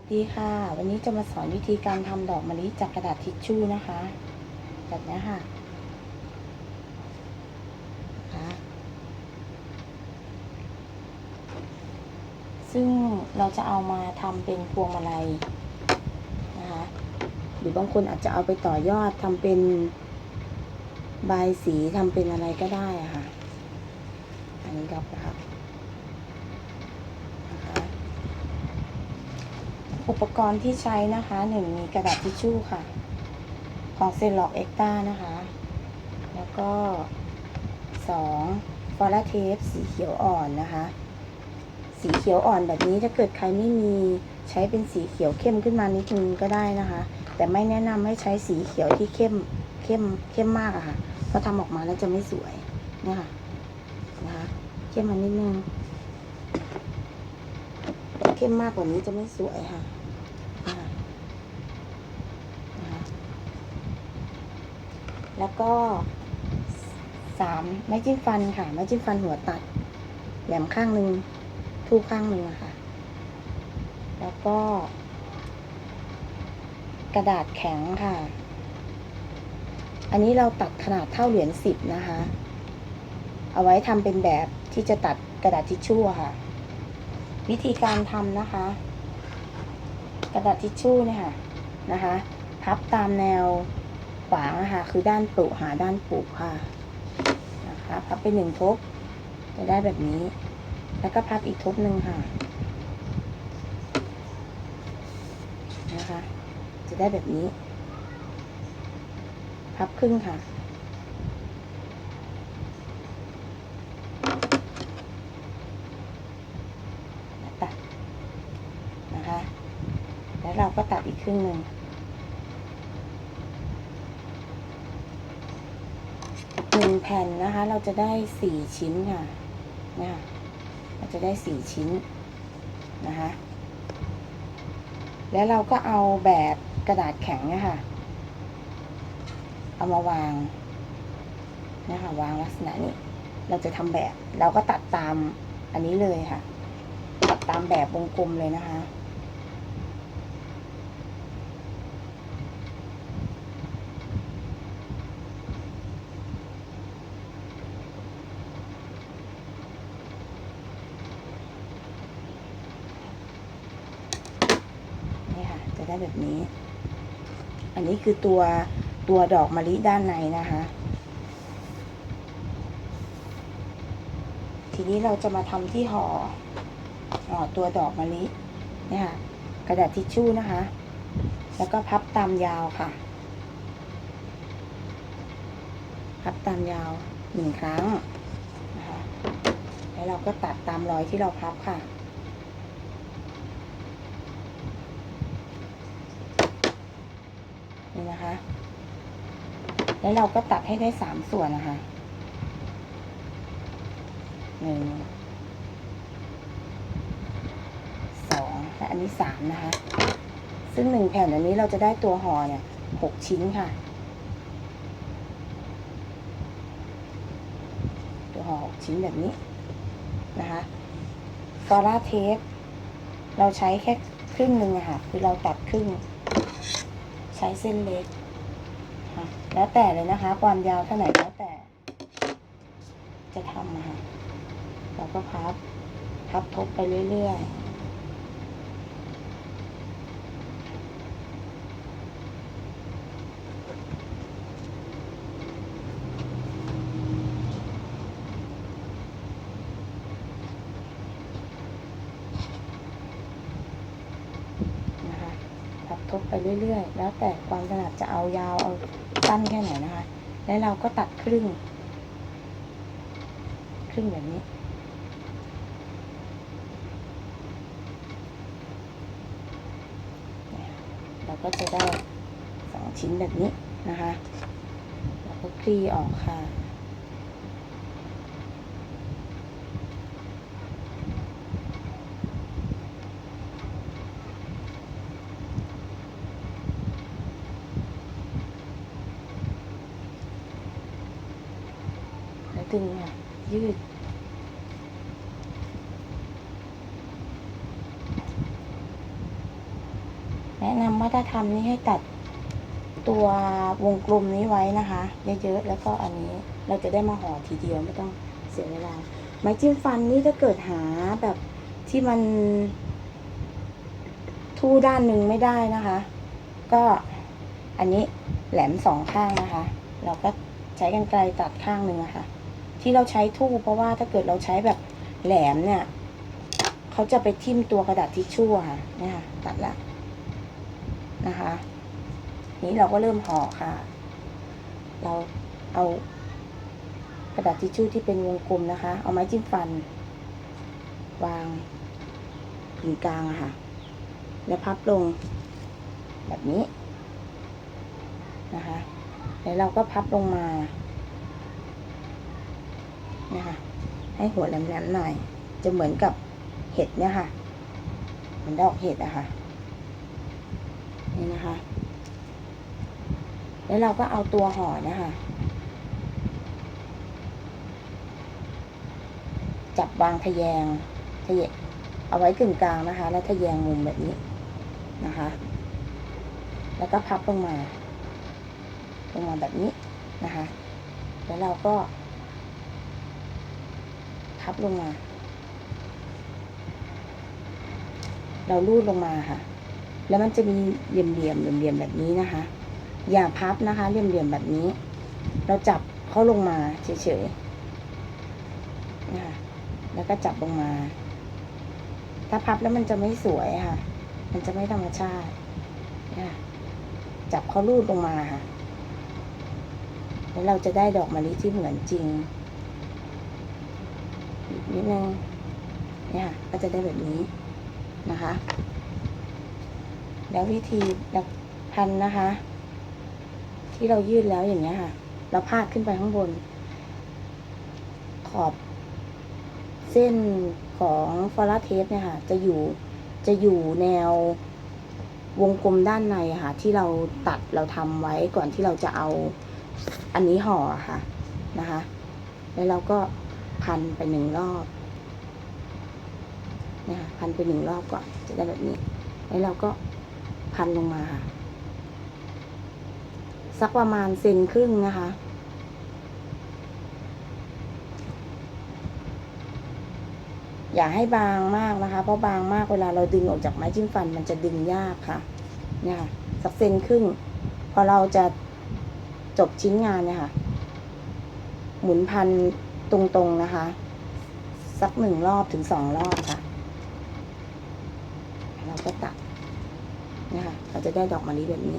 สวัสดีค่ะ วันนี้จะมาสอนวิธีการทำดอกมะลิจากกระดาษทิชชู่นะคะ แบบนี้ค่ะนะคะซึ่งเราจะเอามาทำเป็นพวงมาลัยนะคะ หรือบางคนอาจจะเอาไปต่อยอดทำเป็นใบสีทำเป็นอะไรก็ได้อะค่ะ อันนี้ดอกรักนะคะ อุปกรณ์ที่ใช้นะคะหนึ่งมีกระดาษทิชชู่ค่ะ ของเซนล็อกเอ็กตานะคะ แล้วก็สองฟอลาเทปสีเขียวอ่อนนะคะ สีเขียวอ่อนแบบนี้ถ้าเกิดใครไม่มีใช้เป็นสีเขียวเข้มขึ้นมานิดนึงก็ได้นะคะ แต่ไม่แนะนำให้ใช้สีเขียวที่เข้มเข้มเข้มมากอะค่ะ เพราะทำออกมาแล้วจะไม่สวยเนี่ยค่ะนะคะเข้มมานิดนึงเข้มมากกว่านี้จะไม่สวยค่ะอ่านะคะ แล้วก็สามไม้จิ้มฟันค่ะ ไม้จิ้มฟันหัวตัด แหลมข้างหนึ่งทู่ข้างหนึ่งอะค่ะ แล้วก็ กระดาษแข็งค่ะ อันนี้เราตัดขนาดเท่าเหรียญสิบนะคะ เอาไว้ทำเป็นแบบที่จะตัดกระดาษทิชชู่ค่ะ วิธีการทำนะคะ กระดาษทิชชู่เนี่ยค่ะนะคะ พับตามแนว ขวางนะคะคือด้านปลุหาด้านปลุค่ะนะคะพับไปหนึ่งทบ จะได้แบบนี้ แล้วก็พับอีกทบหนึ่งค่ะ นะคะ จะได้แบบนี้ พับครึ่งค่ะตัดนะคะ แล้วเราก็ตัดอีกครึ่งหนึ่ง หนึ่งแผ่นนะคะ เราจะได้สี่ชิ้นค่ะนะเราจะได้สี่ชิ้นนะคะ แล้วเราก็เอาแบบกระดาษแข็งเนี่ยค่ะเอามาวางนะคะวางลักษณะนี้ เราจะทำแบบ เราก็ตัดตามอันนี้เลยค่ะ ตัดตามแบบวงกลมเลยนะคะ ได้แบบนี้ อันนี้คือตัวตัวดอกมะลิด้านในนะคะ ทีนี้เราจะมาทำที่ห่อห่อตัวดอกมะลิเนี่ยค่ะกระดาษทิชชู่นะคะ แล้วก็พับตามยาวค่ะ พับตามยาวหนึ่งครั้งนะคะแล้วเราก็ตัดตามรอยที่เราพับค่ะ นี่นะคะ แล้วเราก็ตัดให้ได้สามส่วนนะคะหนึ่งสองและอันนี้สามนะคะ ซึ่งหนึ่งแผ่นอันนี้เราจะได้ตัวห่อเนี่ยหกชิ้นค่ะ ตัวห่อหกชิ้นแบบนี้นะคะฟอร่าเทปเราใช้แค่ครึ่งหนึ่งอะค่ะ คือเราตัดครึ่ง ใช้เส้นเล็ก แล้วแต่เลยนะคะ ความยาวเท่าไหร่แล้วแต่ จะทำนะคะเราก็พับ พับทบไปเรื่อยๆนะคะ พับ ทบไปเรื่อยๆ แล้วแต่ความถนัดจะเอายาวเอาสั้นแค่ไหนนะคะ แล้วเราก็ตัดครึ่ง ครึ่งแบบนี้ เราก็จะได้สองชิ้นแบบนี้นะคะ แล้วก็คลี่ออกค่ะ แล้วดึงค่ะ ยืด แนะนำว่าถ้าทำนี่ให้ตัดตัววงกลมนี้ไว้นะคะ เยอะๆแล้วก็อันนี้เราจะได้มาห่อทีเดียวไม่ต้องเสียเวลา ไม้จิ้มฟันนี่ถ้าเกิดหาแบบที่มันทู่ด้านหนึ่งไม่ได้นะคะ ก็อันนี้แหลมสองข้างนะคะ เราก็ใช้กันไกลตัดข้างหนึ่งอะค่ะ ที่เราใช้ทู่เพราะว่าถ้าเกิดเราใช้แบบแหลมเนี่ยเขาจะไปทิ่มตัวกระดาษทิชชู่ค่ะเนี่ยค่ะตัดละนะคะ นี้เราก็เริ่มห่อค่ะ เราเอากระดาษทิชชู่ที่เป็นวงกลมนะคะ เอาไม้จิ้มฟัน วางกึ่งกลางอะค่ะ แล้วพับลงแบบนี้นะคะ แล้วเราก็พับลงมา นะคะให้หัวแหลมๆหน่อย จะเหมือนกับเห็ดเนี่ยค่ะ เหมือนดอกเห็ดอะค่ะนี่นะคะ แล้วเราก็เอาตัวห่อเนะคะ จับวางทะแยงทะแยงเอาไว้กึ่งกลางนะคะ แล้วทะแยงมุมแบบนี้นะคะ แล้วก็พับลงมา ลงมาแบบนี้นะคะ แล้วเราก็ พับลงมา เราลูดลงมาค่ะ แล้วมันจะมีเหลี่ยมเหลี่ยมเหลี่ยมเหลี่ยมแบบนี้นะคะ อย่าพับนะคะ เหลี่ยมเหลี่ยมแบบนี้ เราจับเขาลงมาเฉยๆนะคะแล้วก็จับลงมา ถ้าพับแล้วมันจะไม่สวยค่ะ มันจะไม่ธรรมชาติเนี่ยจับเขาลูดลงมาค่ะแล้วเราจะได้ดอกมะลิที่เหมือนจริง นิดนึงเนี่ยค่ะก็จะได้แบบนี้นะคะ แล้ววิธีพันนะคะ ที่เรายืดแล้วอย่างเงี้ยค่ะ เราพาดขึ้นไปข้างบน ขอบ เส้นของฟอลาเทปเนี่ยค่ะ จะอยู่จะอยู่แนววงกลมด้านในค่ะ ที่เราตัดเราทำไว้ก่อนที่เราจะเอาอันนี้ห่อค่ะนะคะ แล้วเราก็ พันไปหนึ่งรอบเนี่ยค่ะพันไปหนึ่งรอบก่อนจะได้แบบนี้ แล้วเราก็พันลงมา สักประมาณเซนครึ่งนะคะ อย่าให้บางมากนะคะ เพราะบางมากเวลาเราดึงออกจากไม้จิ้มฟันมันจะดึงยากค่ะ เนี่ยค่ะสักเซนครึ่ง พอเราจะจบชิ้นงานเนี่ยค่ะ หมุนพัน ตรงๆนะคะ สักหนึ่งรอบถึงสองรอบค่ะ เราก็ตัดนี่ยค่ะเราจะได้ดอกมะลิแบบนี้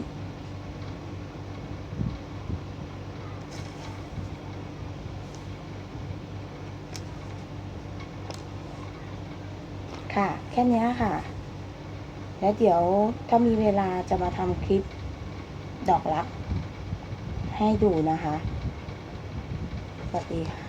ค่ะ แค่นี้ค่ะ แล้วเดี๋ยวถ้ามีเวลาจะมาทำคลิปดอกรัก ให้ดูนะคะ สวัสดีค่ะ